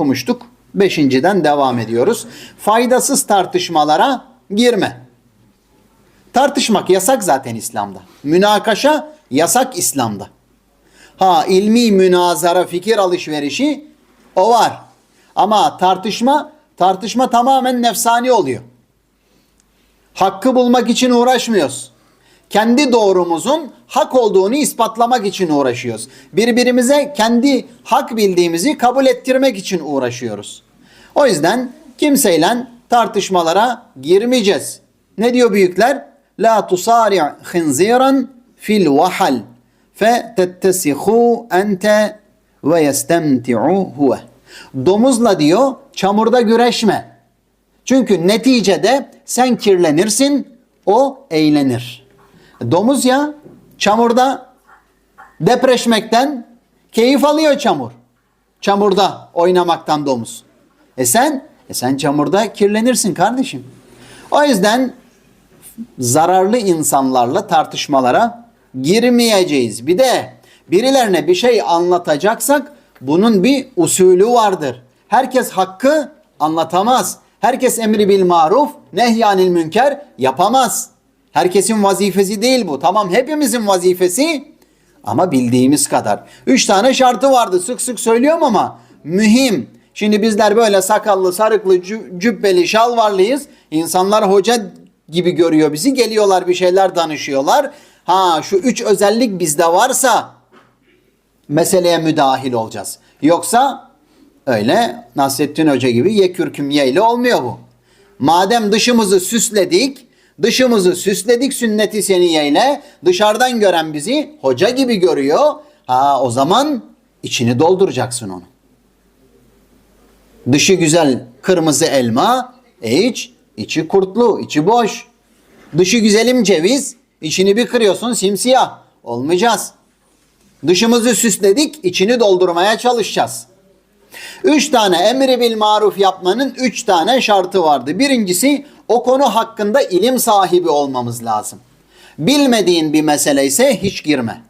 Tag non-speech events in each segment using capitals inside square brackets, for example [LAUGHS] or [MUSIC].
okumuştuk. Beşinciden devam ediyoruz. Faydasız tartışmalara girme. Tartışmak yasak zaten İslam'da. Münakaşa yasak İslam'da. Ha ilmi münazara, fikir alışverişi o var. Ama tartışma, tartışma tamamen nefsani oluyor. Hakkı bulmak için uğraşmıyoruz. Kendi doğrumuzun hak olduğunu ispatlamak için uğraşıyoruz. Birbirimize kendi hak bildiğimizi kabul ettirmek için uğraşıyoruz. O yüzden kimseyle tartışmalara girmeyeceğiz. Ne diyor büyükler? La tusari' khinziran fil vahal fe tettesihu ente ve yestemti'u huve. Domuzla diyor çamurda güreşme. Çünkü neticede sen kirlenirsin, o eğlenir. Domuz ya çamurda depreşmekten keyif alıyor çamur. Çamurda oynamaktan domuz. E sen, e sen çamurda kirlenirsin kardeşim. O yüzden zararlı insanlarla tartışmalara girmeyeceğiz. Bir de birilerine bir şey anlatacaksak bunun bir usulü vardır. Herkes hakkı anlatamaz. Herkes emri bil maruf, nehyanil münker yapamaz. Herkesin vazifesi değil bu. Tamam hepimizin vazifesi ama bildiğimiz kadar. Üç tane şartı vardı sık sık söylüyorum ama mühim. Şimdi bizler böyle sakallı, sarıklı, cü- cübbeli, şalvarlıyız. İnsanlar hoca gibi görüyor bizi. Geliyorlar bir şeyler danışıyorlar. Ha şu üç özellik bizde varsa meseleye müdahil olacağız. Yoksa öyle Nasrettin Hoca gibi ye kürküm ye ile olmuyor bu. Madem dışımızı süsledik, dışımızı süsledik sünneti seniyeyle dışarıdan gören bizi hoca gibi görüyor. Ha o zaman içini dolduracaksın onu. Dışı güzel kırmızı elma, e iç, içi kurtlu, içi boş. Dışı güzelim ceviz, içini bir kırıyorsun simsiyah. Olmayacağız. Dışımızı süsledik, içini doldurmaya çalışacağız. Üç tane emri bil maruf yapmanın üç tane şartı vardı. Birincisi o konu hakkında ilim sahibi olmamız lazım. Bilmediğin bir mesele ise hiç girme.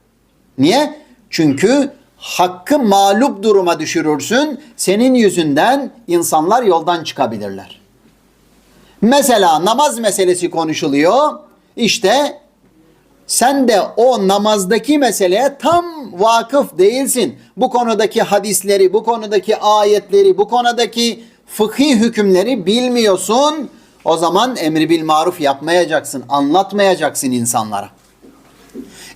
Niye? Çünkü hakkı mağlup duruma düşürürsün. Senin yüzünden insanlar yoldan çıkabilirler. Mesela namaz meselesi konuşuluyor. İşte sen de o namazdaki meseleye tam vakıf değilsin. Bu konudaki hadisleri, bu konudaki ayetleri, bu konudaki fıkhi hükümleri bilmiyorsun. O zaman emri bil maruf yapmayacaksın, anlatmayacaksın insanlara.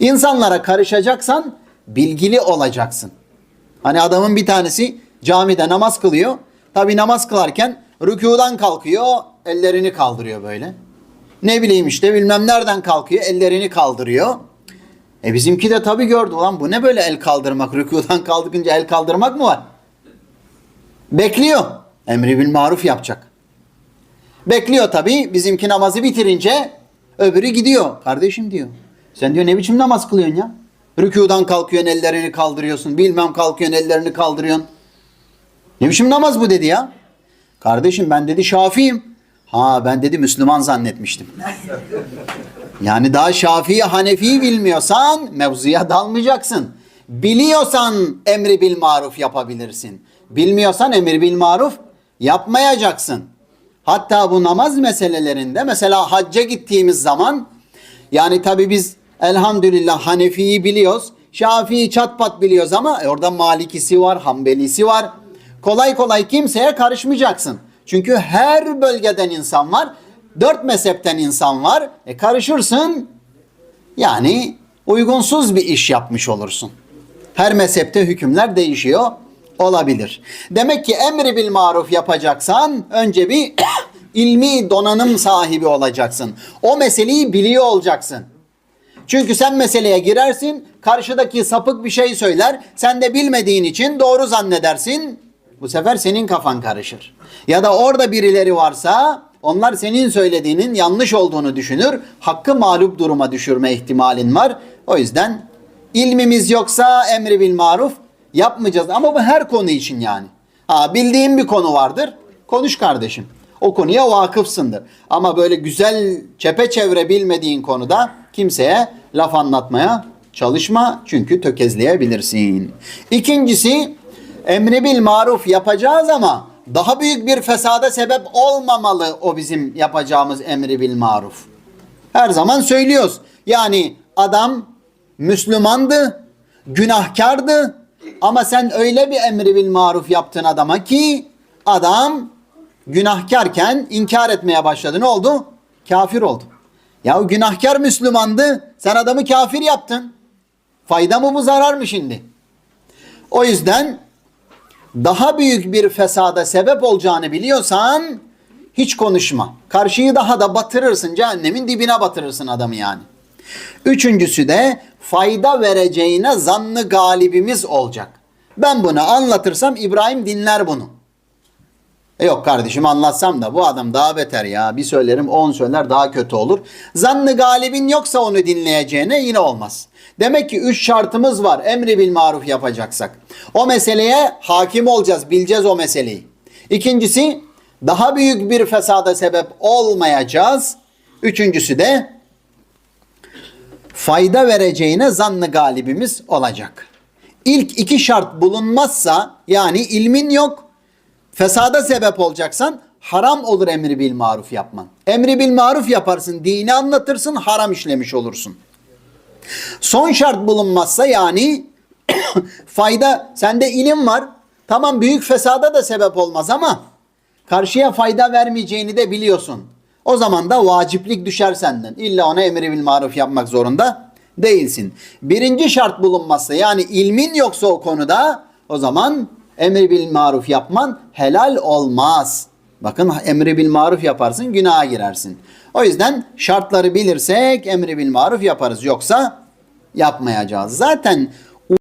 İnsanlara karışacaksan bilgili olacaksın. Hani adamın bir tanesi camide namaz kılıyor. Tabi namaz kılarken rükudan kalkıyor, ellerini kaldırıyor böyle. Ne bileyim işte bilmem nereden kalkıyor, ellerini kaldırıyor. E bizimki de tabii gördü ulan bu ne böyle el kaldırmak, rükudan kalkınca el kaldırmak mı var? Bekliyor. Emri bil maruf yapacak. Bekliyor tabii. Bizimki namazı bitirince öbürü gidiyor. Kardeşim diyor. Sen diyor ne biçim namaz kılıyorsun ya? Rükudan kalkıyorsun ellerini kaldırıyorsun. Bilmem kalkıyorsun ellerini kaldırıyorsun. Ne biçim namaz bu dedi ya. Kardeşim ben dedi Şafi'yim. Ha ben dedi Müslüman zannetmiştim. [LAUGHS] Yani daha Şafii Hanefi'yi bilmiyorsan mevzuya dalmayacaksın. Biliyorsan emri bil maruf yapabilirsin. Bilmiyorsan emri bil maruf yapmayacaksın. Hatta bu namaz meselelerinde mesela hacca gittiğimiz zaman yani tabi biz elhamdülillah Hanefi'yi biliyoruz. Şafii'yi çat pat biliyoruz ama e, orada Malikisi var, Hanbelisi var. Kolay kolay kimseye karışmayacaksın. Çünkü her bölgeden insan var. Dört mezhepten insan var. E karışırsın yani uygunsuz bir iş yapmış olursun. Her mezhepte hükümler değişiyor olabilir. Demek ki emri bil maruf yapacaksan önce bir [COUGHS] ilmi donanım sahibi olacaksın. O meseleyi biliyor olacaksın. Çünkü sen meseleye girersin, karşıdaki sapık bir şey söyler, sen de bilmediğin için doğru zannedersin. Bu sefer senin kafan karışır. Ya da orada birileri varsa onlar senin söylediğinin yanlış olduğunu düşünür, hakkı mağlup duruma düşürme ihtimalin var. O yüzden ilmimiz yoksa emri bil maruf yapmayacağız. Ama bu her konu için yani. Ha, bildiğin bir konu vardır, konuş kardeşim. O konuya vakıfsındır. Ama böyle güzel çepeçevre bilmediğin konuda kimseye laf anlatmaya çalışma çünkü tökezleyebilirsin. İkincisi Emri bil maruf yapacağız ama daha büyük bir fesada sebep olmamalı o bizim yapacağımız emri bil maruf. Her zaman söylüyoruz. Yani adam Müslümandı, günahkardı ama sen öyle bir emri bil maruf yaptın adama ki adam günahkarken inkar etmeye başladı. Ne oldu? Kafir oldu. Ya günahkar Müslümandı. Sen adamı kafir yaptın. Fayda mı bu zarar mı şimdi? O yüzden daha büyük bir fesada sebep olacağını biliyorsan hiç konuşma. Karşıyı daha da batırırsın. Cehennemin dibine batırırsın adamı yani. Üçüncüsü de fayda vereceğine zannı galibimiz olacak. Ben bunu anlatırsam İbrahim dinler bunu. E yok kardeşim anlatsam da bu adam daha beter ya. Bir söylerim on söyler daha kötü olur. Zannı galibin yoksa onu dinleyeceğine yine olmaz. Demek ki üç şartımız var emri bil maruf yapacaksak. O meseleye hakim olacağız, bileceğiz o meseleyi. İkincisi daha büyük bir fesada sebep olmayacağız. Üçüncüsü de fayda vereceğine zannı galibimiz olacak. İlk iki şart bulunmazsa yani ilmin yok, fesada sebep olacaksan haram olur emri bil maruf yapman. Emri bil maruf yaparsın, dini anlatırsın, haram işlemiş olursun. Son şart bulunmazsa yani [COUGHS] fayda sende ilim var. Tamam büyük fesada da sebep olmaz ama karşıya fayda vermeyeceğini de biliyorsun. O zaman da vaciplik düşer senden. İlla ona emri bil maruf yapmak zorunda değilsin. Birinci şart bulunmazsa yani ilmin yoksa o konuda o zaman emri bil maruf yapman helal olmaz. Bakın emri bil maruf yaparsın günaha girersin. O yüzden şartları bilirsek emri bil maruf yaparız. Yoksa yapmayacağız. Zaten